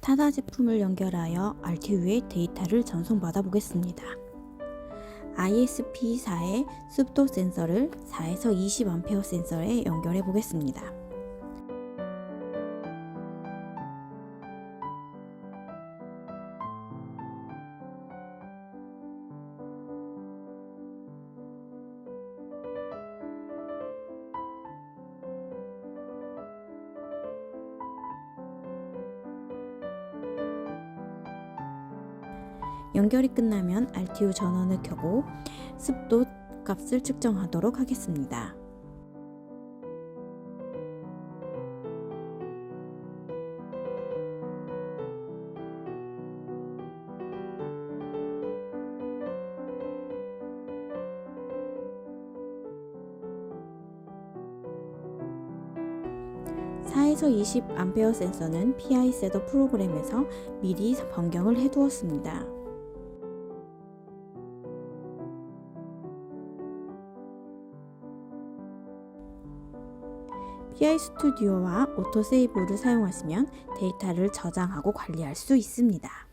타사 제품을 연결하여 RTU에 데이터를 전송받아 보겠습니다. ISP4의 습도 센서를 4에서 20A 센서에 연결해 보겠습니다. 연결이 끝나면 RTU 전원을 켜고 습도 값을 측정하도록 하겠습니다. (4에서 20A) 센서는 PI 셋업 프로그램에서 미리 변경을 해두었습니다. PI 스튜디오와 오토세이브를 사용하시면 데이터를 저장하고 관리할 수 있습니다.